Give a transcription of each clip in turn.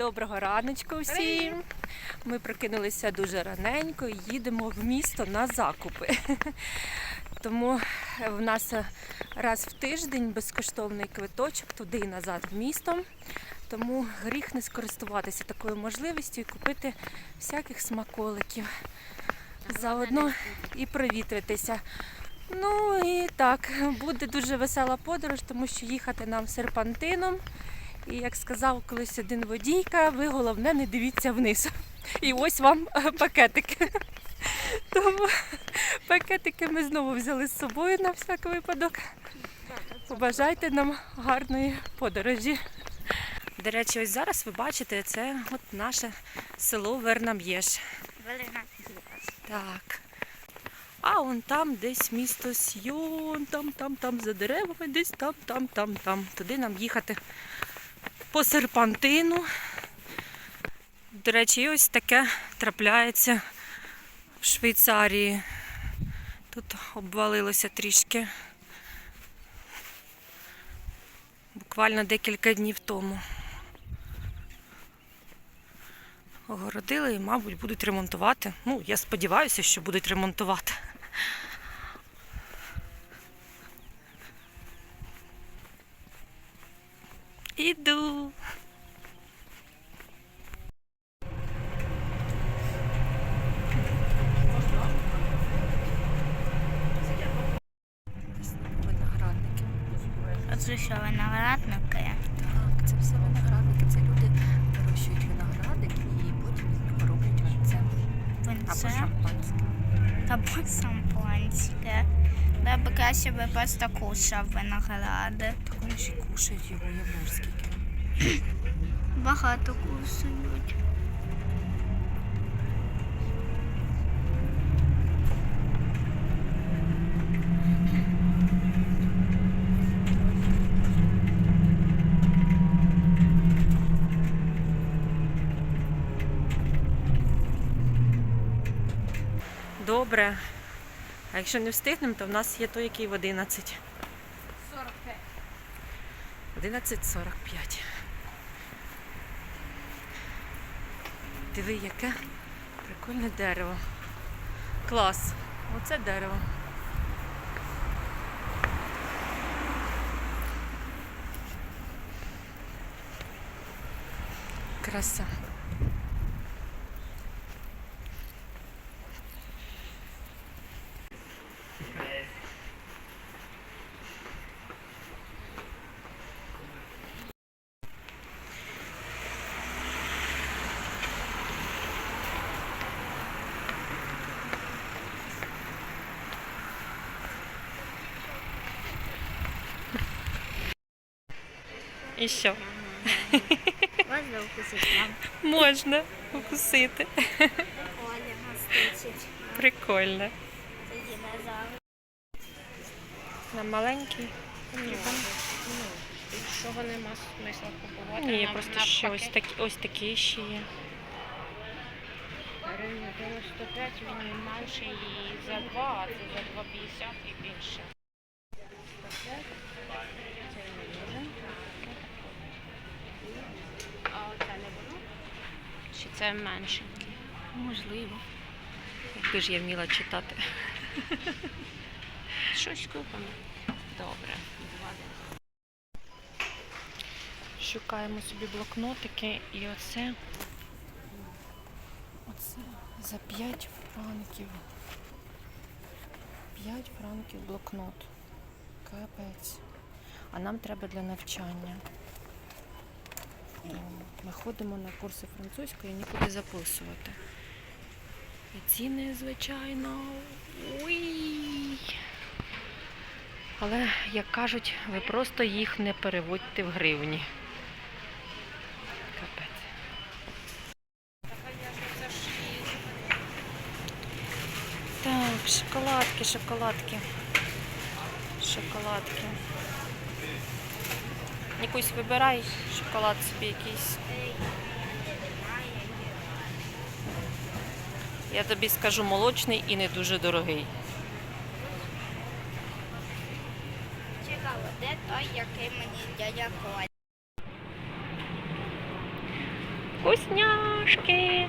Доброго раночку всім. Ми прокинулися дуже раненько і їдемо в місто на закупи. Тому в нас раз в тиждень безкоштовний квиточок туди і назад в місто. Тому гріх не скористуватися такою можливістю і купити всяких смаколиків. Заодно і провітритися. Ну і так, буде дуже весела подорож, тому що їхати нам серпантином. І як сказав колись один водійка, ви головне не дивіться вниз. І ось вам е, пакетики. Тому пакетики ми знову взяли з собою на всяк випадок. Побажайте нам гарної подорожі. До речі, ось зараз ви бачите, це от наше село Вернам'єш. Велина. Так. А вон там десь місто Сьйон, там, там, там за деревами, десь там, там, там, там. Туди нам їхати по серпантину. До речі, ось таке трапляється в Швейцарії. Тут обвалилося трішки. Буквально декілька днів тому. Огородили і, мабуть, будуть ремонтувати. Ну, я сподіваюся, що будуть ремонтувати. Іду. Виноградники. Оце що виноградники? Так, це все виноградники. Це люди вирощують виноградик і потім з нього роблять винце. Або Винце шампанське. або шампанське. Я би краще би просто кушав виногради. Так вони і кушають його, я бачу скільки. Багато кушають. Добре. А якщо не встигнемо, то в нас є той, який в 11. 45. 11.45. Диви, яке прикольне дерево. Клас. Оце дерево. Краса. І що? Можна вкусити нам. Можна укусити. Коля нас тичить. Прикольно. Це динозавр. На маленький. Ні, Чого нема смисла купувати. Ні, нам просто що ось такі, ось такі ще є. Гривень 95 він менший і за 2, а це за 2,50 і більше. А оце не воно? Чи це меншенький? Можливо. Якби ж я вміла читати. Щось купимо. Добре. Шукаємо собі блокнотики і оце. Оце за 5 франків. 5 франків блокнот. Капець. А нам треба для навчання. Ми ходимо на курси французької, нікуди записувати. І ціни, звичайно. Уй. Але, як кажуть, ви просто їх не переводьте в гривні. Капець. Так, шоколадки, шоколадки. Шоколадки. Якусь вибирай шоколад собі якийсь. Я тобі скажу молочний і не дуже дорогий. Цікаво, де той, який мені дядя Коля? Вкусняшки.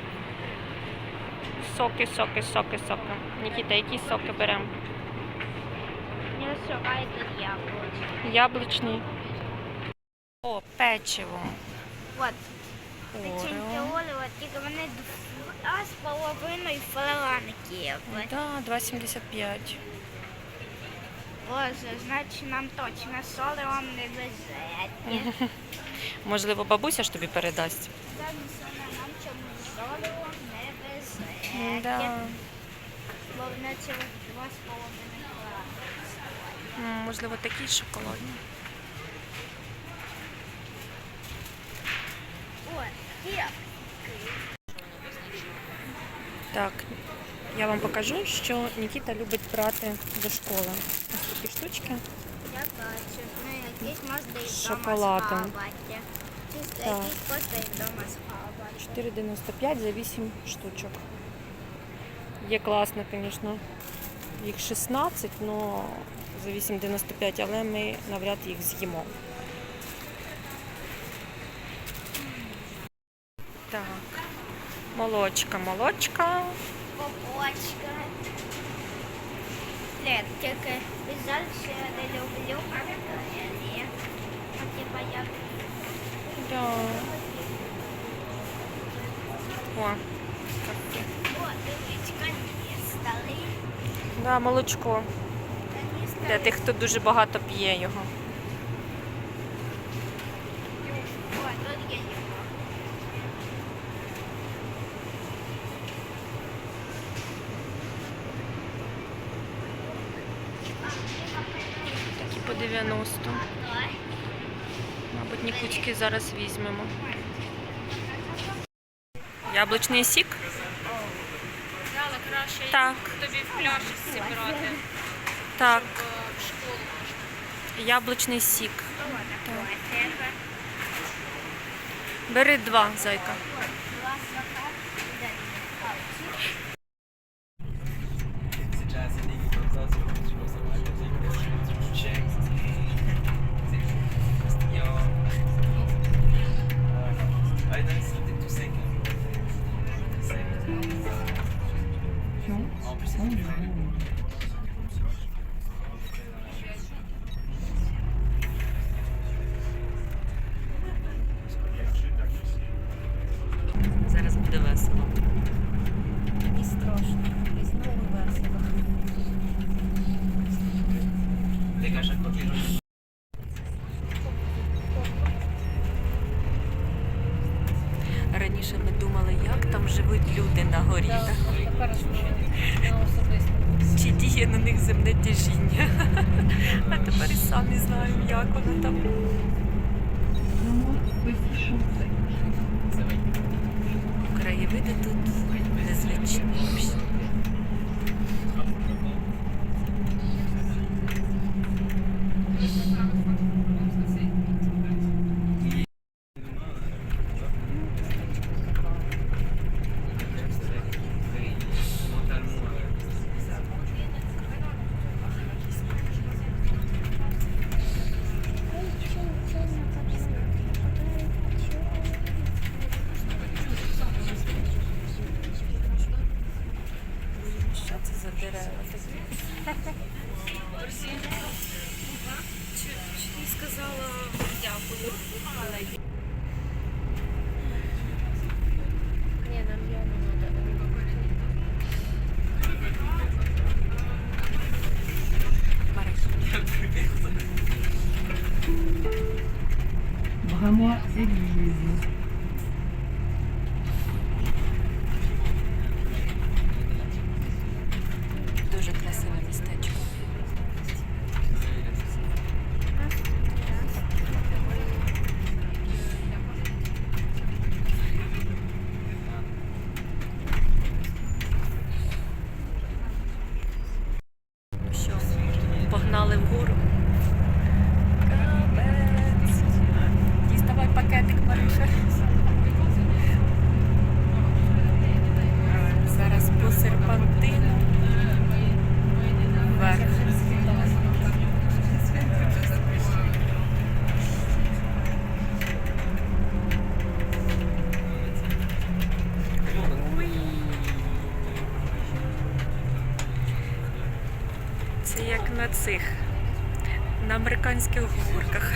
Соки, соки, соки, соки. Нікіта, які соки беремо? Не сухай тут яблочко. О, печиво. Вот. Це Орео. тільки вони два з половиною фланки. Да, 2,75. Боже, значить нам точно соли вам не везе. Можливо, бабуся ж тобі передасть. Нам чомусь соли вам не везе. Да. Бо вони цілих два з половиною. Можливо, такі шоколадні. О, є. Так, я вам покажу, що Нікіта любить брати до школи. Ось такі штучки. Я бачу, ну якісь можна і З шоколадом. Чисто якісь просто і вдома схавати. 4,95 за 8 штучок. Є класно, звісно. Їх 16, але за 8,95, але ми навряд їх з'їмо. Так. Молочка, молочка. Бобочка. Лет, тільки жаль, що я не люблю а артерії. А типа я Да. О, такі. О, дивись, каністали. Да, молочко. Для тих, хто дуже багато п'є його. О, тут є його. Такі по 90. Мабуть, нікучки зараз візьмемо. Яблучний сік? Але краще Так, тобі в пляшці брати, так. бо в школу Яблучний сік. Тебе. Бери два, зайка. Два там живуть люди на горі. Чи діє на них земне тяжіння. А тепер і самі знаємо, як воно там. Краєвиди тут незвичайні. mentalement. Що це за дерева такі? Сказала дякую. Американських горках.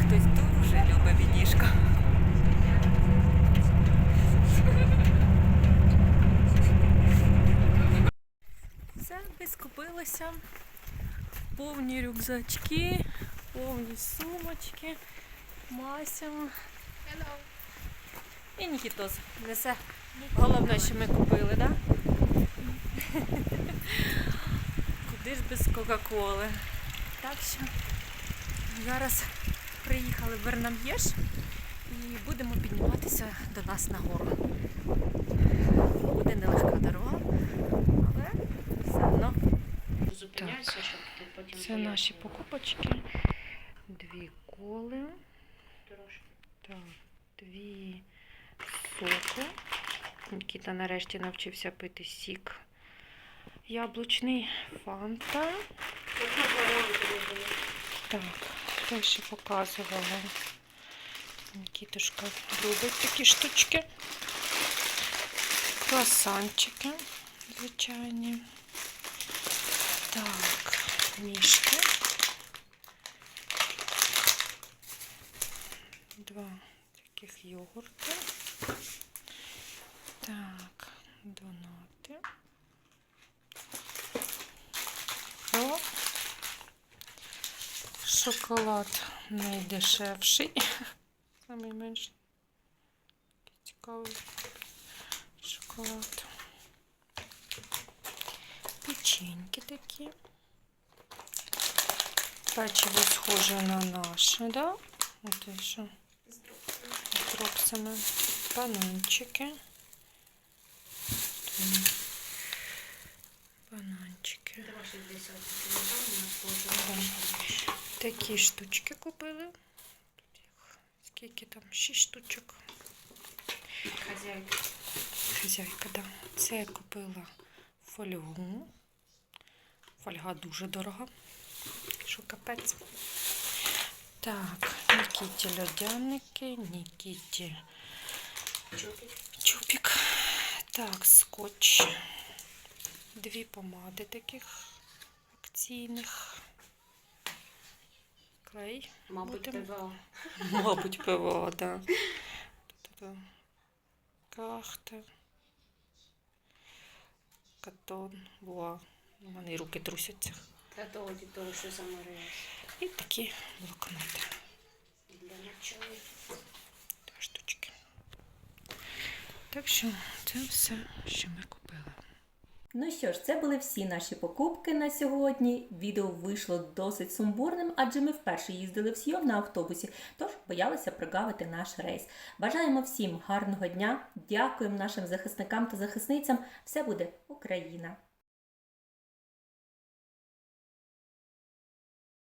Хтось дуже любить вінішко. Все, ми. Повні рюкзачки, повні сумочки. Мася. І Нікітос несе. Головне, що ми купили, так? Да? Куди ж без Кока-Коли? Так що зараз приїхали в Вернам'єш і будемо підніматися до нас на гору. Буде нелегка дорога, але все одно. Зупиняйся, щоб ти потім Це наші покупочки. Дві коли. Так, дві соки. Нікіта нарешті навчився пити сік. Яблучний фанта. Так, що ще показувала. Нікітушка любить такі штучки. Круасанчики звичайні. Так, мішки. Два таких йогурти. Так, донати. О, шоколад найдешевший. Самий менший. Цікавий шоколад. Печеньки такі. Печиво схоже на наше, да? От і що. З дропсами. Бананчики. М. Бананчики. Давай 60 кілограм, у нас теж Да. Такі штучки купили. Тут їх скільки там? Шість штучок. Хазяйка. Хазяйка, да. Це я купила фольгу. Фольга дуже дорога. Що капець. Так, Нікіті льодяники, Нікіті чупік. Так, скотч. Дві помади таких акційних. Клей. Мабуть, Будемо- ПВО. Мабуть, ПВО, да. Тут кахта. Катон. Буа. У мене і руки трусяться. Та від того, що заморилась. І такі блокноти. Для начала. Два штучки. Так що це все, що ми купили. Ну що ж, це були всі наші покупки на сьогодні. Відео вийшло досить сумбурним, адже ми вперше їздили в Сйом на автобусі, тож боялися прогавити наш рейс. Бажаємо всім гарного дня, дякуємо нашим захисникам та захисницям. Все буде Україна!